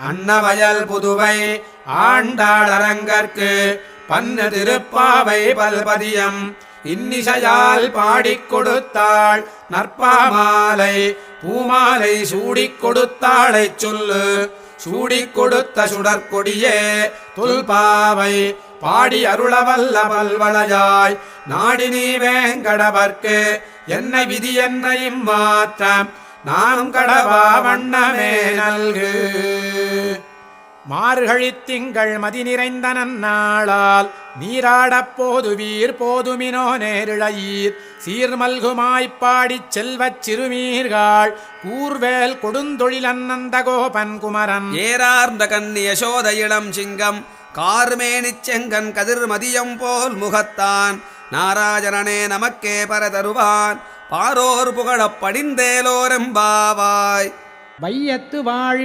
அன்னவயல் புதுவை ஆண்டாளரங்கற்கு பன்னு திருப்பாவை பல்பதியம். இன்னிசையால் பாடிக் கொடுத்தாள் நற்பாமாலை பூமாலை சூடிக் கொடுத்தாளைச் சொல்லு. சூடிக் கொடுத்த சுடற்கொடியே துல்பாவை பாடி அருளவல்ல பல்வளையாய். நீ வேங்கடவர்க்கு என்ன விதி என்னையும் மாற்றம் நாம் கடவா வண்ணமே நல்கு. மார்கழித் திங்கள் மதி நிறைந்த நன்னாளால் நீராடப் போதுவீர் போதுமினோ நேரிழையீர். சீர்மல்குமாய்ப் பாடிச் செல்வச் சிறுமீர்கள் கூர்வேல் கொடுந்தொழிலன்னந்த கோபன் குமரன் ஏறார்ந்த கண்ணி யசோத இளம் சிங்கம் கார்மேனிச் செங்கன் கதிர் மதியம் போல் முகத்தான். நாராஜனனே நமக்கே பர தருவான் பாரோர் புகழப் படிந்தேலோரெம்பாவாய். வையத்து வாழ்வி